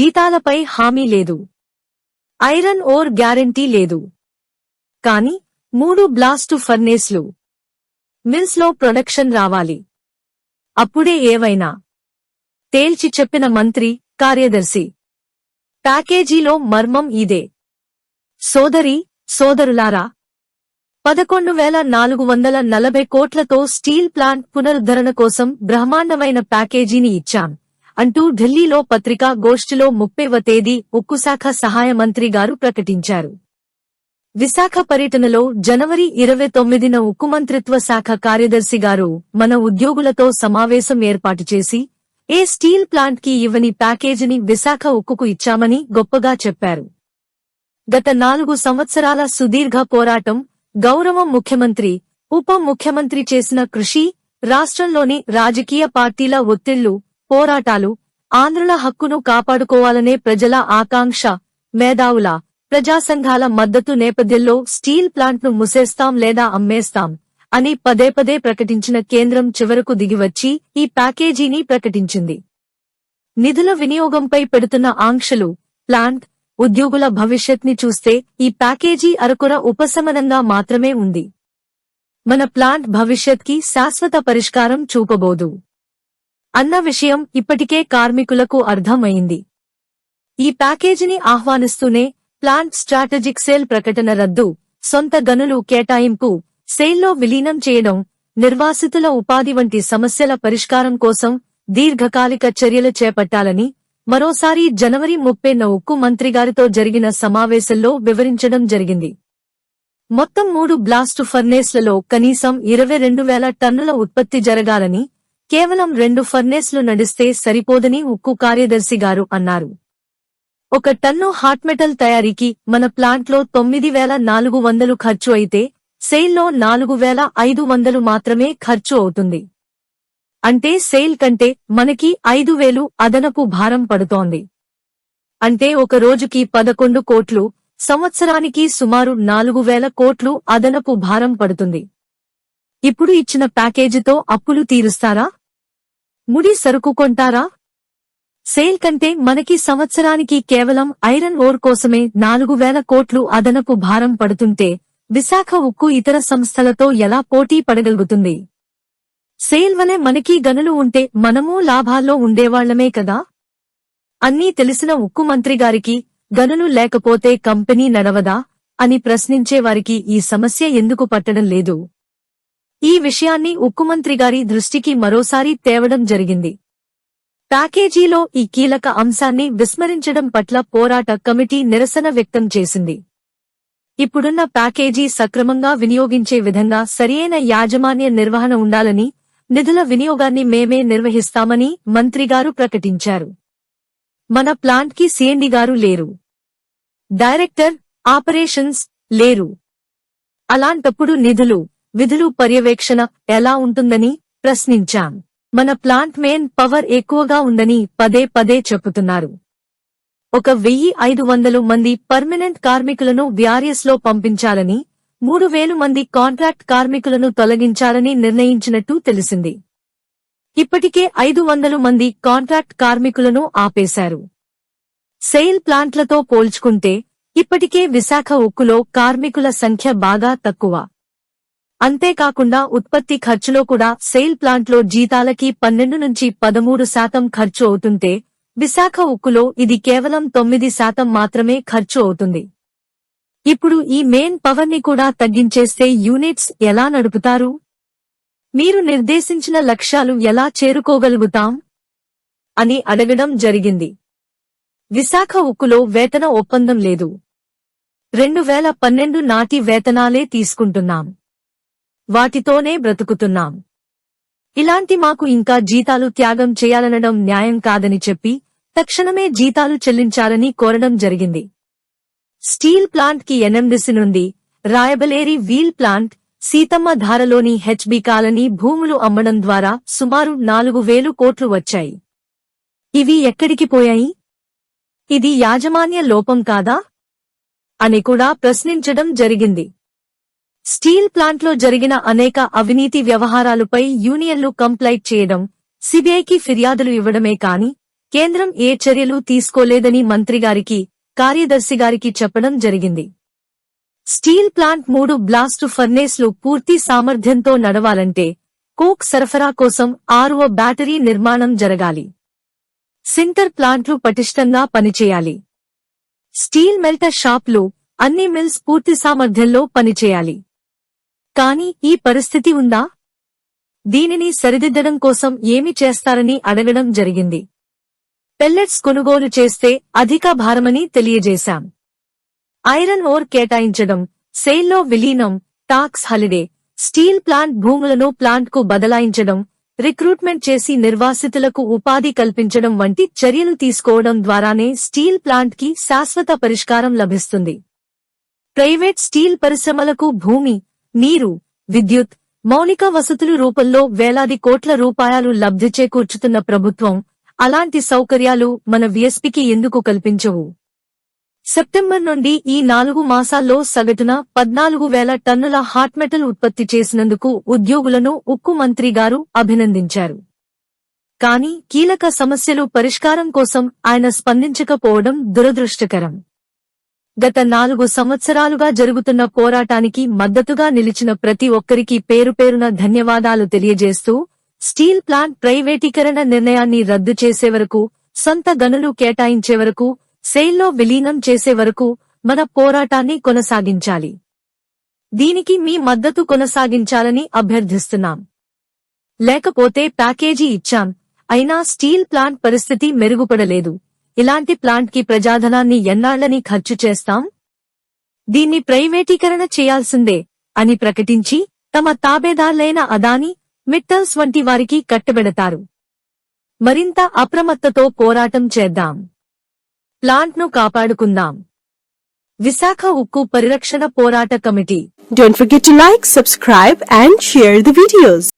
జీతాలపై హామీ లేదు. Iron ore guarantee లేదు. కాని మూడు బ్లాస్టు ఫర్నేస్లు. మిల్స్లో ప్రొడక్షన్ రావాలి. అప్పుడే ఏవైనా. తేల్చి చెప్పిన మంత్రి కార్యదర్శి. ప్యాకేజీలో మర్మం ఇదే. సోదరి సోదరులారా. పదకొండు వేల నాలుగు వందల నలభై కోట్లతో స్టీల్ ప్లాంట్ పునరుద్ధరణ కోసం బ్రహ్మాండమైన ప్యాకేజీని ఇచ్చాం. అంటూ ఢిల్లీలో పత్రికా గోష్ఠిలో ముప్పైవ తేదీ ఉక్కు శాఖ సహాయ మంత్రి గారు ప్రకటించారు. విశాఖ పర్యటనలో జనవరి ఇరవై తొమ్మిదిన ఉక్కు మంత్రిత్వ శాఖ కార్యదర్శి గారు మన ఉద్యోగులతో సమావేశం ఏర్పాటు చేసి ఏ స్టీల్ ప్లాంట్కి ఇవ్వని ప్యాకేజీని విశాఖ ఉక్కుకు ఇచ్చామని గొప్పగా చెప్పారు. గత నాలుగు సంవత్సరాల సుదీర్ఘ పోరాటం గౌరవ ముఖ్యమంత్రి ఉప ముఖ్యమంత్రి చేసిన కృషి రాష్ట్రంలోని రాజకీయ పార్టీల ఒత్తిళ్ళు పోరాటాలు ఆంధ్రుల హక్కును కాపాడుకోవాలనే ప్రజల ఆకాంక్ష మేధావుల ప్రజా సంఘాల మద్దతు నేపథ్యంలో స్టీల్ ప్లాంట్ను ముసేస్తాం లేదా అమ్మేస్తాం అని పదే పదే ప్రకటించిన కేంద్రం చివరకు దిగివచ్చి ఈ ప్యాకేజీని ప్రకటించింది. నిధుల వినియోగంపై పెడుతున్న ఆంక్షలు ప్లాంట్ ఉద్యోగుల భవిష్యత్ని చూస్తే ఈ ప్యాకేజీ అరకుర ఉపశమనంగా మాత్రమే ఉంది. మన ప్లాంట్ భవిష్యత్కి శాశ్వత పరిష్కారం చూపబోదు. అన్న విషయం ఇప్పటికే కార్మికులకు అర్థమైంది. ఈ ప్యాకేజీని ఆహ్వానిస్తూనే ప్లాంట్ స్ట్రాటజిక్ సేల్ ప్రకటన రద్దు సొంత గనులు కేటాయింపు సేల్లో విలీనం చేయడం నిర్వాసితుల ఉపాధి వంటి సమస్యల పరిష్కారం కోసం దీర్ఘకాలిక చర్యలు చేపట్టాలని మరోసారి జనవరి ముప్పైన ఉక్కు మంత్రిగారితో జరిగిన సమావేశంలో వివరించడం జరిగింది. మొత్తం మూడు బ్లాస్టు ఫర్నేస్లలో కనీసం ఇరవై రెండు వేల టన్నుల ఉత్పత్తి జరగాలని కేవలం రెండు ఫర్నేస్లు నడిస్తే సరిపోదని ఉక్కు కార్యదర్శి గారు అన్నారు. ఒక టన్ను హాట్మెటల్ తయారీకి మన ప్లాంట్లో తొమ్మిది వేల నాలుగు వందలు ఖర్చు అయితే సెయిల్లో నాలుగు వేల ఐదు వందలు మాత్రమే ఖర్చు అవుతుంది. అంటే సెయిల్ కంటే మనకి ఐదు వేలు అదనపు భారం పడుతోంది. అంటే ఒక రోజుకి పదకొండు కోట్లు సంవత్సరానికి సుమారు నాలుగు వేల కోట్లు అదనపు భారం పడుతుంది. ఇప్పుడు ఇచ్చిన ప్యాకేజీతో అప్పులు తీరుస్తారా? ముడి సరుకు కొంటారా? సేల్ కంటే మనకి సంవత్సరానికి కేవలం ఐరన్ ఓర్ కోసమే నాలుగు వేల కోట్లు అదనపు భారం పడుతుంటే విశాఖ ఉక్కు ఇతర సంస్థలతో ఎలా పోటీ పడగలుగుతుంది? సేల్ వలె మనకీ గనులు ఉంటే మనమూ లాభాల్లో ఉండేవాళ్ళమే కదా? అన్నీ తెలిసిన ఉక్కు మంత్రి గారికి గనులు లేకపోతే కంపెనీ నడవదా? అని ప్రశ్నించేవారికి ఈ సమస్య ఎందుకు పట్టడం లేదు? ఈ విషయాన్ని ఉక్కు మంత్రి గారి దృష్టికి మరోసారి తేవడం జరిగింది. ప్యాకేజీలో ఈ కీలక అంశాన్ని విస్మరించడం పట్ల పోరాట కమిటీ నిరసన వ్యక్తం చేసింది. ఇప్పుడున్న ప్యాకేజీ సక్రమంగా వినియోగించే విధంగా సరియైన యాజమాన్య నిర్వహణ ఉండాలని నిధుల వినియోగాన్ని మేమే నిర్వహిస్తామని మంత్రిగారు ప్రకటించారు. మన ప్లాంట్కి సిఎండి గారు లేరు. డైరెక్టర్ ఆపరేషన్స్ లేరు. అలాంటప్పుడు నిధులు విధులు పర్యవేక్షణ ఎలా ఉంటుందని ప్రశ్నించాం. మన ప్లాంట్ మెయిన్ పవర్ ఎక్కువగా ఉందని పదే పదే చెబుతున్నారు. ఒక వెయ్యి ఐదు వందలు మంది పర్మనెంట్ కార్మికులను వ్యారియస్లో పంపించాలని మూడు వేలు మంది కాంట్రాక్ట్ కార్మికులను తొలగించాలని నిర్ణయించినట్టు తెలిసింది. ఇప్పటికే ఐదు వందలు మంది కాంట్రాక్ట్ కార్మికులను ఆపేశారు. సెయిల్ ప్లాంట్లతో పోల్చుకుంటే ఇప్పటికే విశాఖ ఉక్కులో కార్మికుల సంఖ్య బాగా తక్కువ. అంతేకాకుండా ఉత్పత్తి ఖర్చులో కూడా సెయిల్ ప్లాంట్లో జీతాలకి పన్నెండు నుంచి పదమూడు శాతం ఖర్చు అవుతుంటే విశాఖ ఉక్కులో ఇది కేవలం తొమ్మిది శాతం మాత్రమే ఖర్చు అవుతుంది. ఇప్పుడు ఈ మెయిన్ పవర్ని కూడా తగ్గించేస్తే యూనిట్స్ ఎలా నడుపుతారు? మీరు నిర్దేశించిన లక్ష్యాలు ఎలా చేరుకోగలుగుతాం? అని అడగడం జరిగింది. విశాఖ ఉక్కులో వేతన ఒప్పందం లేదు. రెండు వేల పన్నెండు నాటి వేతనాలే తీసుకుంటున్నాం. వాటితోనే బ్రతుకుతున్నాం. ఇలాంటి మాకు ఇంకా జీతాలు త్యాగం చేయాలనడం న్యాయం కాదని చెప్పి తక్షణమే జీతాలు చెల్లించాలని కోరడం జరిగింది. స్టీల్ ప్లాంట్కి ఎన్ఎండిసి నుండి రాయబలేరి వీల్ ప్లాంట్ సీతమ్మ ధారలోని హెచ్బి కాలనీ భూములు అమ్మడం ద్వారా సుమారు నాలుగు వేలు కోట్లు వచ్చాయి. ఇవి ఎక్కడికి పోయాయి? ఇది యాజమాన్య లోపం కాదా? అని కూడా ప్రశ్నించడం జరిగింది. స్టీల్ ప్లాంట్లో జరిగిన అనేక అవినీతి వ్యవహారాలపై యూనియన్లు కంప్లైంట్ చేయడం సిబిఐకి ఫిర్యాదులు ఇవ్వడమే కాని కేంద్రం ఏ చర్యలు తీసుకోలేదని మంత్రిగారికి కార్యదర్శి గారికి చెప్పడం జరిగింది. స్టీల్ ప్లాంట్ మూడు బ్లాస్టు ఫర్నేస్లు పూర్తి సామర్థ్యంతో నడవాలంటే కోక్ సరఫరా కోసం ఆరువ బ్యాటరీ నిర్మాణం జరగాలి. సింటర్ ప్లాంట్లు పటిష్టంగా పనిచేయాలి. స్టీల్ మెల్ట షాప్లు అన్ని మిల్స్ పూర్తి సామర్థ్యంలో పనిచేయాలి. కానీ ఈ పరిస్థితి ఉందా? దీనిని సరిదిద్దడం కోసం ఏమి చేస్తారని అడగడం జరిగింది. పెల్లెట్స్ కొనుగోలు చేస్తే అధిక భారమని తెలియజేశాం. ఐరన్ ఓర్ కేటాయించడం సేల్లో విలీనం టాక్స్ హాలిడే స్టీల్ ప్లాంట్ భూములను ప్లాంట్కు బదలాయించడం రిక్రూట్మెంట్ చేసి నిర్వాసితులకు ఉపాధి కల్పించడం వంటి చర్యలు తీసుకోవడం ద్వారానే స్టీల్ ప్లాంట్కి శాశ్వత పరిష్కారం లభిస్తుంది. ప్రైవేట్ స్టీల్ పరిశ్రమలకు భూమి నీరు విద్యుత్ మౌలిక వసతులు రూపంలో వేలాది కోట్ల రూపాయలు లబ్ధి చేకూర్చుతున్న ప్రభుత్వం అలాంటి సౌకర్యాలు మన విఎస్పికి ఎందుకు కల్పించవు? సెప్టెంబర్ నుండి ఈ నాలుగు మాసాల్లో సగటున పద్నాలుగు వేల టన్నుల హాట్ మెటల్ ఉత్పత్తి చేసినందుకు ఉద్యోగులను ఉక్కు మంత్రి గారు అభినందించారు. కానీ కీలక సమస్యలు పరిష్కారం కోసం ఆయన స్పందించకపోవడం దురదృష్టకరం. గత నాలుగు సంవత్సరాలుగా జరుగుతున్న పోరాటానికి మద్దతుగా నిలిచిన ప్రతి ఒక్కరికి పేరు పేరున ధన్యవాదాలు తెలియజేస్తూ స్టీల్ ప్లాంట్ ప్రైవేటీకరణ నిర్ణయాన్ని రద్దు చేసే వరకు సొంత గనులు కేటాయించే వరకు సెయిల్లో విలీనం చేసే వరకు మన పోరాటాన్ని కొనసాగించాలి. దీనికి మీ మద్దతు కొనసాగించాలని అభ్యర్థిస్తున్నాం. లేకపోతే ప్యాకేజీ ఇచ్చాం అయినా స్టీల్ ప్లాంట్ పరిస్థితి మెరుగుపడలేదు. ఇలాంటి ప్లాంట్కి ప్రజాధనాన్ని ఎన్నాళ్ళని ఖర్చు చేస్తాం? దీన్ని ప్రైవేటీకరణ చేయాల్సిందే అని ప్రకటించి తమ తాబేదార్లైన అదాని మిట్టల్స్ వంటి వారికి కట్టబెడతారు. మరింత అప్రమత్తతో పోరాటం చేద్దాం. ప్లాంట్ను కాపాడుకుందాం. విశాఖ ఉక్కు పరిరక్షణ పోరాట committee. Don't forget like subscribe and share share videos.